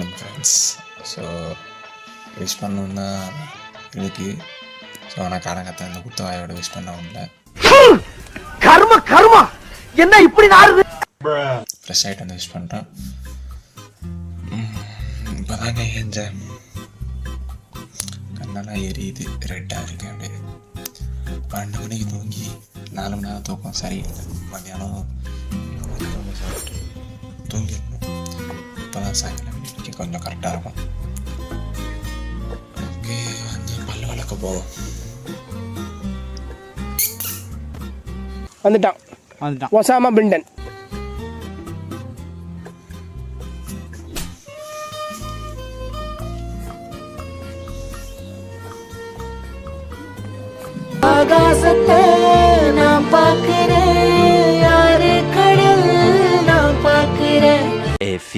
Morning friends so wish பண்ணணுன்னா இருக்கு so ஆனால் காரங்கத்தை இந்த குத்தவாயோட விஷ் பண்ண கர்ம கர்மா! என்ன இப்படி நாருது ஃப்ரெஷ் ஆகிட்டு வந்து விஷ் பண்ணுறேன் இப்போ தாங்க ஏஞ்சேன். கண்ணெல்லாம் எரியுது ரெட்டாக இருக்கு அப்படியே. பன்னெண்டு மணிக்கு தூங்கி நாலு மணி நேரம் தூக்கம் சரியில்லை. மத்தியானம் தூங்கிடணும். இப்போ தான் சாயங்காலம். இன்னைக்கு கொஞ்சம் கரெக்டாக இருக்கும். ஓகே வந்து பல்லு வளர்க்க போவோம். வந்துட்டான். வந்துட்டான். ஒசாமா பிண்டன்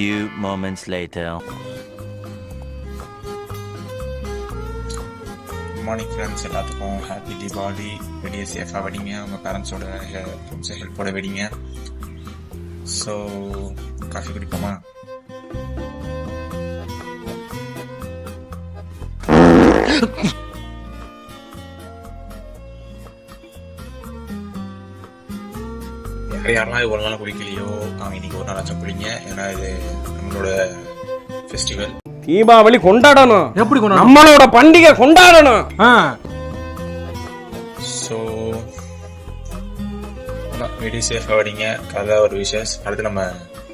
few moments later. Morning friends எல்லாத்துக்கும் ஹாப்பி தீபாவளி வெளியே சேஃபாக வெடிங்க உங்கள் பேரண்ட்ஸோட ஃப்ரெண்ட்ஸை ஹெல்ப்போட வெடிங்க ஸோ காஃபி குடிப்போமா? யார் யாரெல்லாம் இவ்வளோ நாள் குடிக்கலையோ அவங்க இன்னைக்கு ஒரு நாளாச்சும் குடிங்க ஏன்னா இது நம்மளோட ஃபெஸ்டிவல் தீபாவளி கொண்டாடணும். எப்படி கொண்டு நம்மளோட பண்டிகை கொண்டாடணும். ஸோ வெடி சேஃபாக வெடிங்க கதை ஒரு விஷஸ் அடுத்து நம்ம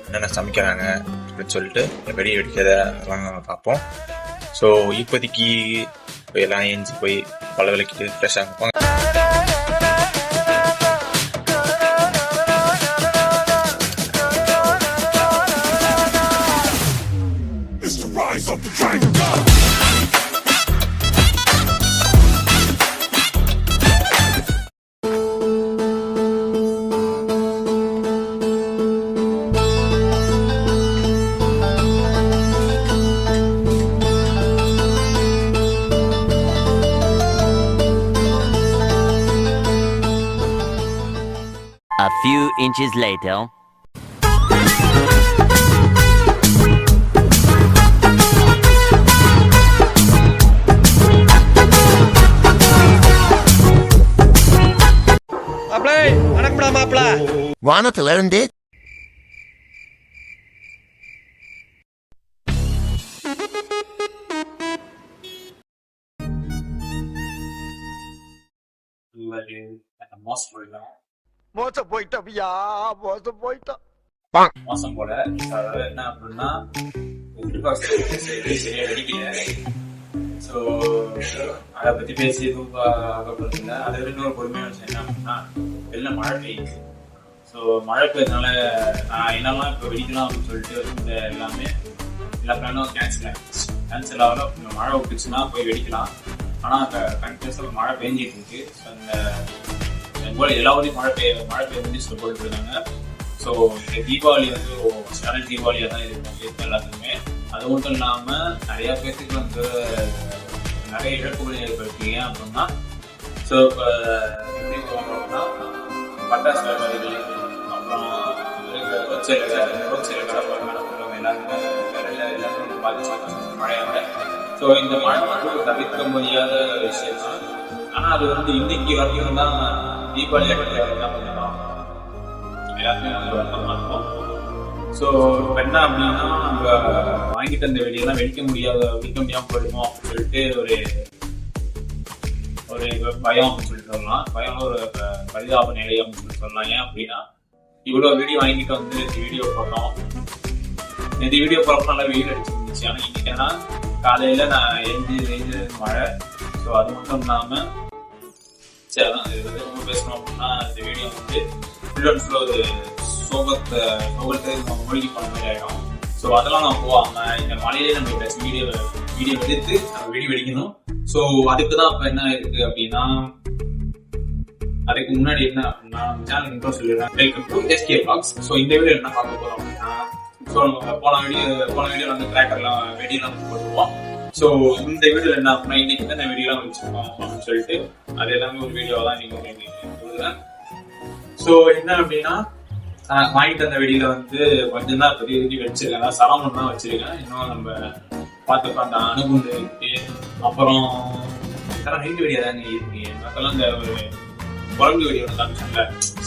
என்னென்ன சமைக்கிறாங்க அப்படின்னு சொல்லிட்டு வெடி வெடிக்கிறத அதெல்லாம் நம்ம பார்ப்போம். ஸோ இப்போதைக்கு போய் எல்லாம் ஏஞ்சி போய் பல விளக்கிட்டு ஃப்ரெஷ்ஷாக இருப்போம் few inches later. மாப்பிள வணக்கம்டா மாப்பிள வானத்துல இருந்து மோச போயிட்டோம்யா மோச போயிட்டோம் மாசம் போல. அதாவது என்ன அப்படின்னா சரியா வெடிக்கல ஸோ அதை பத்தி பேசி எதுவும் அதை விட இன்னொரு பொறுமையான விஷயம் என்ன அப்படின்னா வெளில மழை பெய்யுது. ஸோ மழை பெய்யறதுனால நான் என்னெல்லாம் இப்போ வெடிக்கலாம் அப்படின்னு சொல்லிட்டு இந்த எல்லாமே எல்லா பிளானும் கேன்சல் ஆகிடுச்சு கேன்சல் ஆகல. மழை விட்டுச்சுன்னா போய் வெடிக்கலாம். ஆனால் கண்டினியூஸாக மழை பெஞ்சிட்டு இருக்கு. ஸோ அந்த போல எல்லா ஊரையும் மழை பெய்ய மழை பெய்யுதுன்னு சொல்லி போட்டுட்டு இருக்காங்க ஸோ இந்த தீபாவளி வந்து ஸ்டாண்டர்ட் தீபாவளியாக தான் இருக்கும் இருக்கு எல்லாத்துக்குமே. அது மட்டும் இல்லாமல் நிறைய பேர்த்துக்கு வந்து நிறைய இழப்புகள் ஏற்படுத்தீங்க அப்படின்னா ஸோ இப்போ எப்படி பட்டாசு வியாபாரிகள் அப்புறம் ரோட் சைடு ரோட் சைடு கடை எல்லாருமே வேலையில் எல்லாரும் பாதிச்சு ஸோ இந்த மழை மட்டும் தவிர்க்க முடியாத விஷயம் தான் ஆனால் அது வந்து இன்னைக்கு வரைக்கும் தான் தீபாவளி அடிக்கிற இருக்கும் ஸோ இப்போ என்ன அப்படின்னா நம்ம வாங்கிட்டு அந்த வெடியெல்லாம் வெடிக்க முடியாத வெடிக்க முடியாமல் போயிடுமோ அப்படின்னு சொல்லிட்டு ஒரு ஒரு பயம் அப்படின்னு சொல்லிட்டு சொல்லலாம். பயம் ஒரு பரிதாப நிலை அப்படின்னு சொல்லி சொல்லலாம். ஏன் அப்படின்னா இவ்வளோ வீடியோ வாங்கிட்டு வந்து இந்த வீடியோ போட்டோம். இந்த வீடியோ போறப்ப நல்லா வெயில் அடிச்சிருந்துச்சு. ஆனால் இன்னைக்கு காலையில் நான் எழுந்து எழுந்து மழை. ஸோ அது மட்டும் இல்லாமல் சரி அதான் இது வந்து ரொம்ப பேசணும் அப்படின்னா இந்த வீடியோ வந்து ஃபுல் அண்ட் ஃபுல் ஒரு சோகத்தை சோகத்தை நம்ம மூழ்கி போன மாதிரி ஆகிடும் ஸோ அதெல்லாம் நம்ம போகாம இந்த மலையிலே நம்ம வீடியோ வீடியோ எடுத்து நம்ம வெடி வெடிக்கணும். ஸோ அதுக்கு தான் இப்போ என்ன இருக்கு அப்படின்னா அதுக்கு முன்னாடி என்ன அப்படின்னா சேனல் இன்ட்ரோ சொல்லிடுறேன். Welcome to SK box so இந்த வீடியோ என்ன பார்க்க போறோம் அப்படின்னா ஸோ நம்ம போன வீடியோ போன வீடியோ வந்து கிராக்கர்லாம் வெடியெல்லாம் போட்டுருவோம். ஸோ இந்த வீடியோ என்ன அப்படின்னா இன்னைக்கு தான் இந்த வீடியோலாம் வச்சிருக்கோம் அப்படின்னு சொல்லிட்டு அது எல்லாமே ஒரு வீடியோ தான் நீங்க சொல்லுறேன் ஸோ என்ன அப்படின்னா வாங்கிட்டு வந்த வெடியில வந்து கொஞ்சம் தான் பெரிய வெடி வச்சிருக்கேன். அதான் தான் வச்சிருக்கேன். இன்னும் நம்ம பார்த்தப்ப அந்த அணுகுண்டு இருக்கு. அப்புறம் இதெல்லாம் நீட்டு வெடியா தாங்க இருக்கு. மக்களும் இந்த ஒரு குரங்கு வெடி ஒன்று காமிச்சாங்க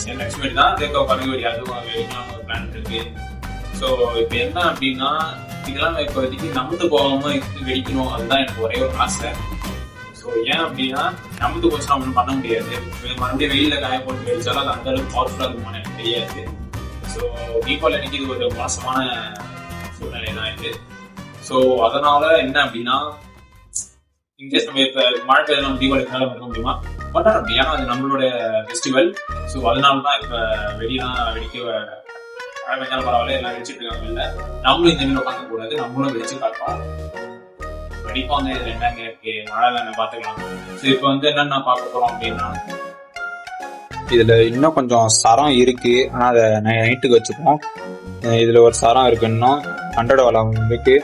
சரி நெக்ஸ்ட் வெடி தான் தேக்க குரங்கு வெடி அதுவும் ஒரு பிளான் இருக்கு. ஸோ இப்போ என்ன அப்படின்னா இதெல்லாம் நான் இப்போதைக்கு நம்புத்து போகாம இருந்து வெடிக்கணும் அதுதான் எனக்கு ஒரே ஒரு ஆசை. ஸோ ஏன் அப்படின்னா நம்புத்து போச்சுன்னா ஒன்றும் பண்ண முடியாது. மறுபடியும் வெயிலில் காய போட்டு வெடிச்சாலும் அது அந்த அளவுக்கு பவர்ஃபுல்லாக இருக்குமான்னு எனக்கு தெரியாது. ஸோ தீபாவளி அன்னைக்கு இது ஒரு மோசமான சூழ்நிலை தான் இது ஸோ அதனால என்ன அப்படின்னா இன்கேஸ் நம்ம இப்போ மழை பெய்யுது நம்ம தீபாவளி மேலே இருக்க முடியுமா? பட் அப்படி ஏன்னா அது நம்மளோட ஃபெஸ்டிவல் ஸோ அதனால தான் இப்போ வெடிலாம் வெடிக்க மழை பெஞ்சாலும் பரவாயில்ல எல்லாம் வெடிச்சிட்டு இருக்காங்க இல்லை. நம்மளும் இந்த மாதிரி உட்காந்து கூடாது நம்மளும் வெடிச்சு காட்டுறோம் வந்து இதுல என்னங்க இருக்கு? மழை தானே பார்த்துக்கலாம். ஸோ இப்போ வந்து என்னென்ன பார்க்க போறோம் அப்படின்னா இதுல இன்னும் கொஞ்சம் சரம் இருக்கு. ஆனா அதை நைட்டுக்கு வச்சுப்போம். இதில் இதுல ஒரு சரம் இருக்கு இன்னும். ஹண்ட்ரட் வளம் இருக்கு.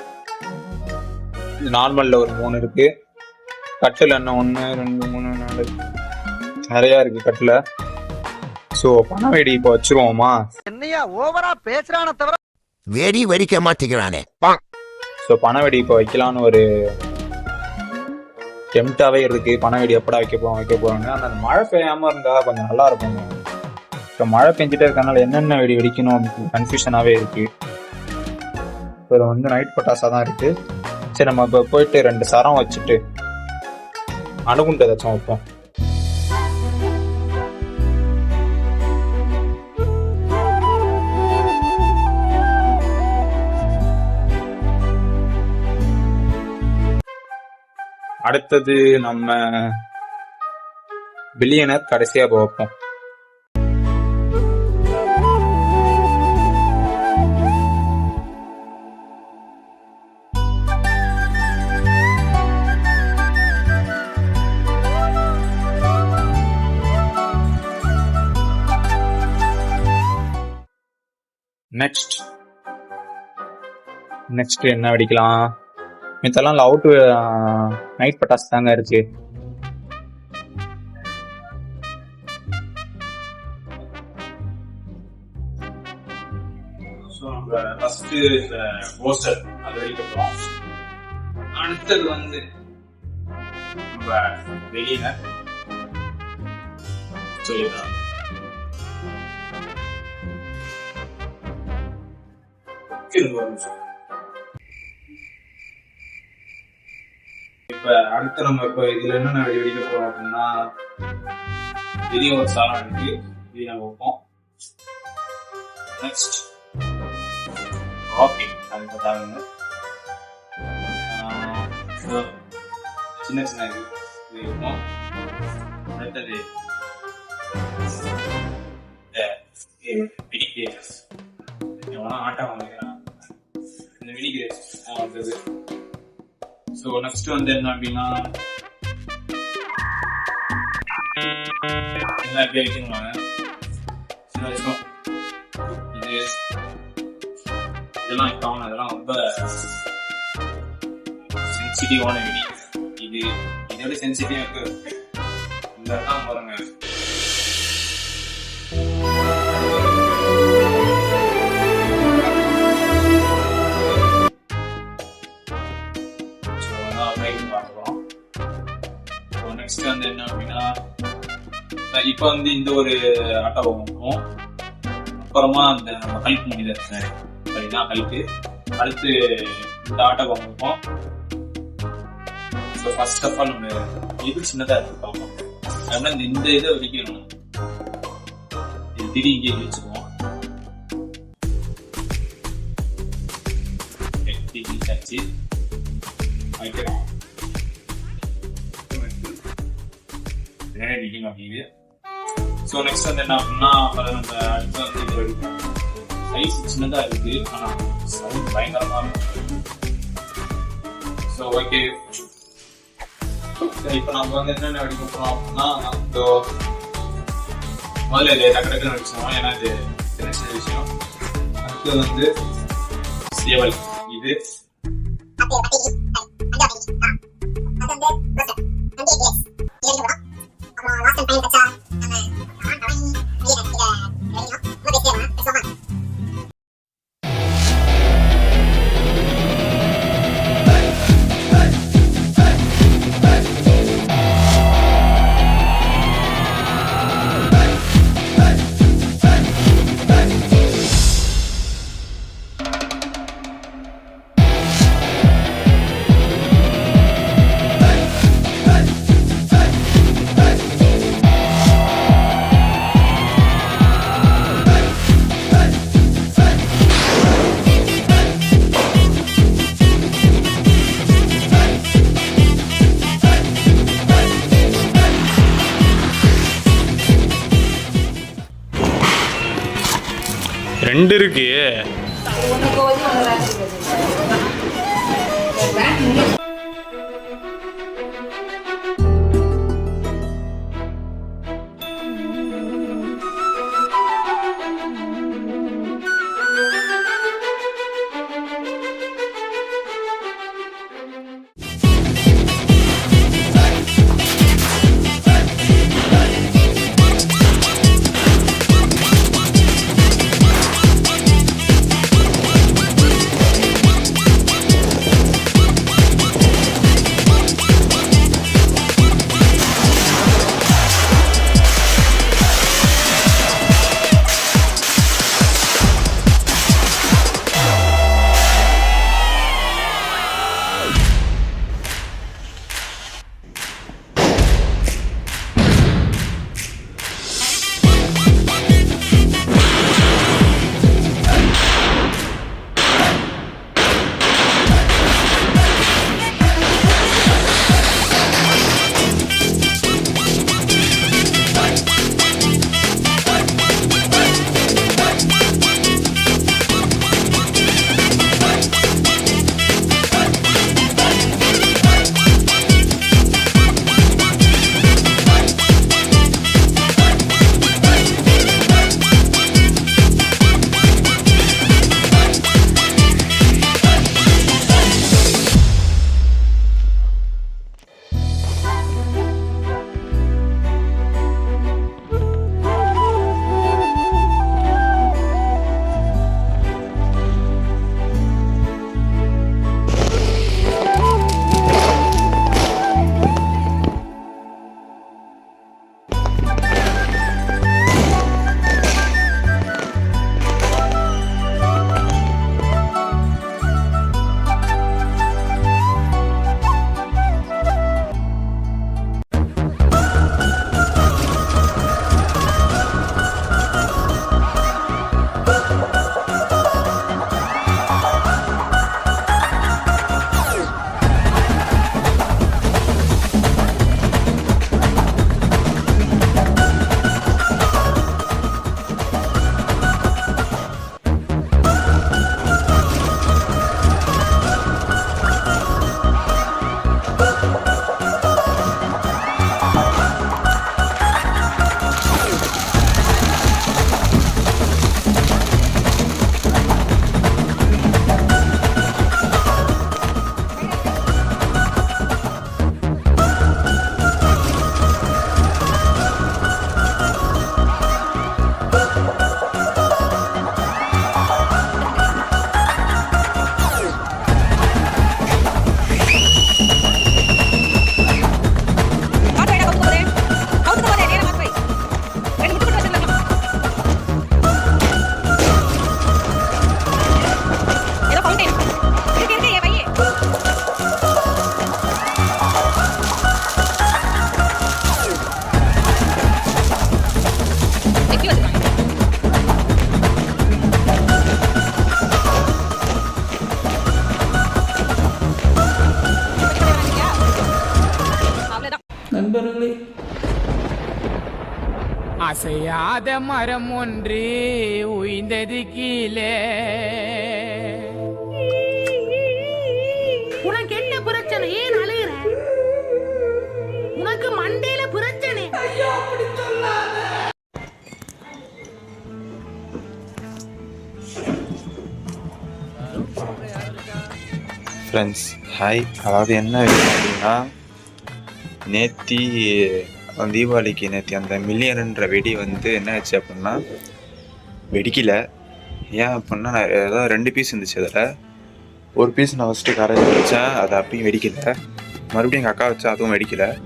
நார்மல்ல ஒரு மூணு இருக்கு. கட்டில் இன்னும் ஒன்று ரெண்டு மூணு நாலு. நிறையா இருக்கு கட்டில். ஸோ பண வெடி இப்போ வச்சிருவோமா? என்னையா ஓவரா பேசுறான தவிர வெடி வெடிக்க மாட்டேங்கிறானே. ஸோ பண வெடி இப்போ வைக்கலான்னு ஒரு டெம்ட்டாவே இருக்கு. பண வெடி எப்படா வைக்க போறோம் வைக்க போறோம்னு. அந்த மழை பெய்யாம இருந்தா கொஞ்சம் நல்லா இருக்கும். இப்போ மழை பெஞ்சிட்டே இருக்கனால என்னென்ன வெடி வெடிக்கணும் கன்ஃபியூஷனாவே இருக்கு. இப்போ வந்து நைட் பட்டாசா தான் இருக்கு. சரி நம்ம இப்போ போயிட்டு ரெண்டு சரம் வச்சுட்டு அணுகுண்டு ஏதாச்சும் வைப்போம். அடுத்தது நம்ம பில்லியனர் கடைசியா பார்ப்போம். நெக்ஸ்ட் நெக்ஸ்ட் என்ன அடிக்கலாம் மித்தெல்லாம் லவ் நைட் பட்டாசு தாங்க இருக்கு. ஸோ ஃபர்ஸ்ட் இந்த போஸ்டர் அது வெடிக்க அடுத்தது வந்து நம்ம வெளியில ஒரு நிமிஷம். இப்ப அடுத்து நம்ம இப்ப இதுல என்னென்ன வெடி வெடிக்க போறோம் அப்படின்னா பெரிய ஒரு சாரம் இருக்கு. இது நம்ம வைப்போம். நெக்ஸ்ட் ஓகே அது பார்த்தாங்க சின்ன சின்ன இது. இது அடுத்தது இந்த ஆட்டம் வாங்கிக்கிறான் இந்த மினி கேஜ் வந்தது. ஸோ நெக்ஸ்ட் வந்து என்ன அப்படின்னா என்ன எப்படி வைக்கணும்னாங்க சின்ன இது இதெல்லாம் காமன் அதெல்லாம் ரொம்ப சென்சிட்டிவான வெடி. இது இதோட சென்சிட்டிவ் இருக்கு. இந்த தான் பாருங்க. இப்ப வந்து இந்த ஒரு அட்டவம் அப்புறமா அந்த நம்ம கல்ப் மனிதர் இருக்காரு சரிதான் கல்ப்பு அடுத்து இந்த ஆட்டோகம் ஸோ ஃபர்ஸ்ட் ஆஃப் ஆல் நம்ம எது சின்னதா இருக்கு பார்ப்போம். அப்படின்னா இந்த இதை வெடிக்கணும். இது திரி இங்கே வச்சுக்குவோம் வச்சாச்சு வைக்கிறோம். ரெடிங் அப்படிங்குது ஸோ நெக்ஸ்ட் வந்து என்ன அப்படின்னா நம்ம அடுத்து வந்து இது வெடிப்போம் சைஸ் சின்னதாக இருக்கு ஆனால் சவுண்ட் பயங்கரமாக இருக்கும். ஸோ ஓகே சரி இப்போ நம்ம வந்து என்னென்ன வெடிக்க போகிறோம் அப்படின்னா நம்ம முதல்ல இது டக்கு டக்குன்னு வச்சோம் ஏன்னா இது சின்ன சின்ன விஷயம். அடுத்து வந்து சேவல். இது ரெண்டு இருக்கு. அசையாத மரம் ஒன்று உய்ந்தது கீழே. உனக்கு என்ன பிரச்சனை? ஏன் அழுகிற? உனக்கு மண்டையில பிரச்சனை. ஃப்ரெண்ட்ஸ் ஹாய் அதாவது என்ன விஷயம் அப்படின்னா நேத்தி தீபாவளிக்கு நேற்று அந்த மில்லியனுன்ற வெடி வந்து என்ன ஆச்சு அப்படின்னா வெடிக்கல. ஏன் அப்படின்னா நான் ஏதாவது ரெண்டு பீஸ் இருந்துச்சு அதில். ஒரு பீஸ் நான் ஃபஸ்ட்டு கரைச்சி வச்சேன் அது அப்பயும் வெடிக்கல. மறுபடியும் எங்கள் அக்கா வச்சா அதுவும் வெடிக்கல.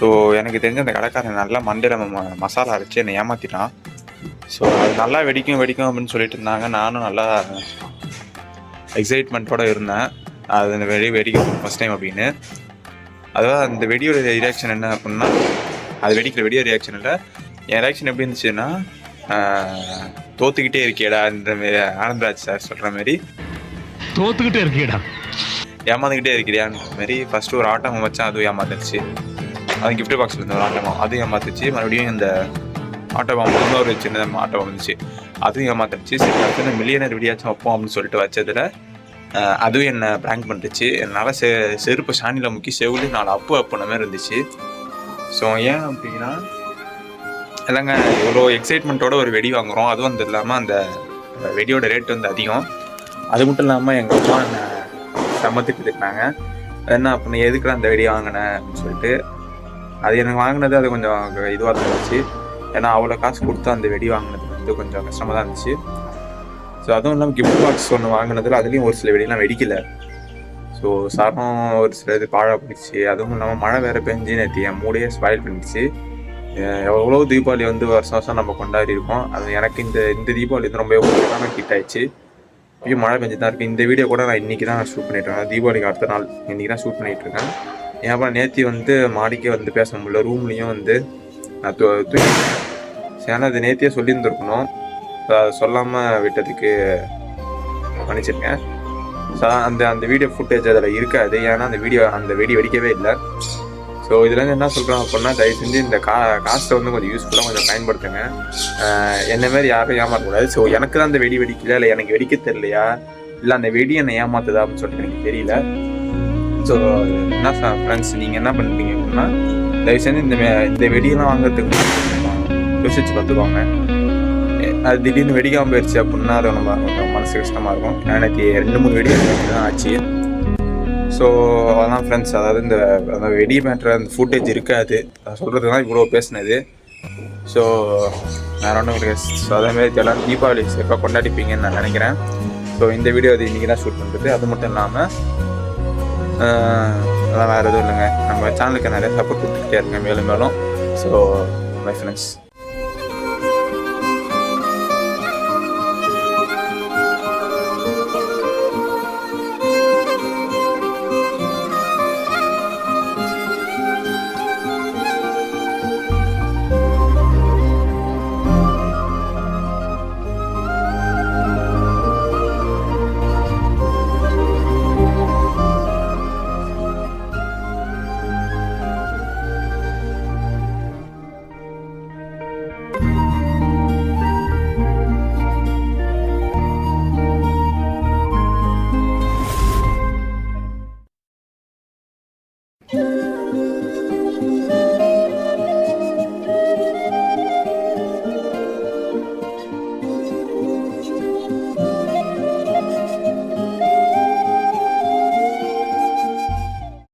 ஸோ எனக்கு தெரிஞ்ச அந்த கடைக்காரன் நல்லா மண்டையில் ம- மசாலா அரைச்சி என்னை ஏமாற்றிட்டான் ஸோ அது நல்லா வெடிக்கும் வெடிக்கும் அப்படின்னு சொல்லிட்டு இருந்தாங்க. நானும் நல்லா எக்ஸைட்மெண்ட்டோட இருந்தேன். அது அந்த வெடி வெடிக்கும் ஃபஸ்ட் டைம் அப்படின்னு. அதாவது அந்த வெடியோட ரியாக்ஷன் என்ன அப்படின்னா அது வெடிக்கிற வெடியோட ரியாக்ஷன் இல்லை. என் ரியாக்ஷன் எப்படி இருந்துச்சுன்னா தோத்துக்கிட்டே இருக்கியடா இந்த மாரி ஆனந்தராஜ் சார் சொல்கிற மாதிரி தோத்துக்கிட்டே இருக்கியடா. ஏமாந்துக்கிட்டே இருக்கிறியான்ற மாதிரி ஃபஸ்ட்டு ஒரு ஆட்டம் வச்சேன் அதுவும் ஏமாத்துச்சு அது கிஃப்ட் பாக்ஸில் இருந்த ஒரு ஆட்டமும் அதுவும் ஏமாத்துச்சு மறுபடியும் இந்த ஆட்டோ பாம்பு இன்னொரு சின்ன ஆட்டோ வந்துச்சு. அதுவும் ஏமாத்திருச்சு சரி அடுத்து மில்லியனர் வீடியாச்சும் வைப்போம் அப்படின்னு சொல்லிட்டு வச்சதுல அதுவும் என்னை ப்ராங்க் பண்ணிடுச்சு என்னால் செ செருப்பு சாணியில் முக்கி செவிலி நாலு அப்பு அப்புன மாதிரி இருந்துச்சு. ஸோ ஏன் அப்படின்னா இல்லைங்க இவ்வளோ எக்ஸைட்மெண்ட்டோட ஒரு வெடி வாங்குகிறோம் அதுவும் வந்து இல்லாமல் அந்த வெடியோட ரேட் வந்து அதிகம். அது மட்டும் இல்லாமல் எங்கள் அம்மா என்னை சமத்துட்டு திட்டாங்க என்ன அப்படின்னு எதுக்குடா அந்த வெடி வாங்கினேன் அப்படின்னு சொல்லிட்டு அது எனக்கு வாங்கினது அது கொஞ்சம் இதுவாக தான் இருந்துச்சு. ஏன்னா அவ்வளோ காசு கொடுத்து அந்த வெடி வாங்கினது வந்து கொஞ்சம் கஷ்டமாக தான் இருந்துச்சு. ஸோ அதுவும் இல்லாமல் கிஃப்ட் பாக்ஸ் ஒன்று வாங்கினதில் அதுலேயும் ஒரு சில வெடிலாம் வெடிக்கலை. ஸோ சரம் ஒரு சில இது பாழாக போயிடுச்சு. அதுவும் இல்லாமல் மழை வேறு பெஞ்சு நேற்று என் மூடையே ஸ்பாயில் பண்ணிடுச்சு. எவ்வளோ தீபாவளி வந்து வருஷம் வருஷம் நம்ம கொண்டாடி இருக்கோம். அது எனக்கு இந்த இந்த தீபாவளி வந்து ரொம்ப தான் ஹிட் ஆயிடுச்சு. இப்பயும் மழை பெஞ்சு தான் இருக்குது இந்த வீடியோ கூட நான் இன்னைக்கு தான் ஷூட் பண்ணிட்டுருக்கேன் தீபாவளிக்கு அடுத்த நாள் இன்றைக்கி தான் ஷூட் பண்ணிகிட்ருக்கேன் ஏன் அப்புறம் நேத்தி வந்து மாடிக்கே வந்து பேச முடியல. ரூம்லேயும் வந்து நான் தூ தூங்கிட்டேன். ஏன்னா அது நேத்தியே சொல்லியிருந்துருக்கணும். சொல்லாமல் விட்டதுக்கு மன்னிச்சிருக்கேன் ஸோ அந்த அந்த வீடியோ ஃபுட்டேஜ் அதில் இருக்காது. ஏன்னா அந்த வீடியோ அந்த வெடி வெடிக்கவே இல்லை. ஸோ இதுலேருந்து என்ன சொல்கிறோம் அப்படின்னா தயவு செஞ்சு இந்த கா காசை வந்து கொஞ்சம் யூஸ்ஃபுல்லாக கொஞ்சம் பயன்படுத்துங்க. என்ன மாதிரி யாரும் ஏமாறக்கூடாது ஸோ எனக்கு தான் அந்த வெடி வெடிக்கல இல்லை எனக்கு வெடிக்க தெரியலையா? இல்லை அந்த வெடி என்னை ஏமாத்துதா அப்படின்னு சொல்லிட்டு எனக்கு தெரியல. ஸோ என்ன ஃப்ரெண்ட்ஸ் நீங்கள் என்ன பண்ணுறீங்க அப்படின்னா தயவு செஞ்சு இந்த இந்த வெடியெல்லாம் வாங்குறதுக்கு யோசிச்சு பார்த்துக்கோங்க. அது திடீர்னு வெடிக்காமல் போயிடுச்சு அப்படின்னா அதை நம்ம மனசு கஷ்டமாக இருக்கும். ஏன்னா எனக்கு ரெண்டு மூணு வெடி தான் ஆச்சு. ஸோ அதான் ஃப்ரெண்ட்ஸ் அதாவது இந்த அந்த வெடி மேட்ரு அந்த ஃபுட்டேஜ் இருக்காது. அதை சொல்கிறது தான் இவ்வளோ பேசினது. ஸோ வேற ஒன்றும் கிடையாது ஸோ அதேமாரி எல்லாம் தீபாவளி சேஃபாக கொண்டாடிப்பீங்கன்னு நான் நினைக்கிறேன். ஸோ இந்த வீடியோ அது இன்றைக்கி தான் ஷூட் பண்ணுறது அது மட்டும் இல்லாமல் அதெல்லாம் வேறு எதுவும் இல்லைங்க. நம்ம சேனலுக்கு நிறைய சப்போர்ட் கொடுத்துக்கிட்டே இருக்கேன் மேலும் மேலும். So my friends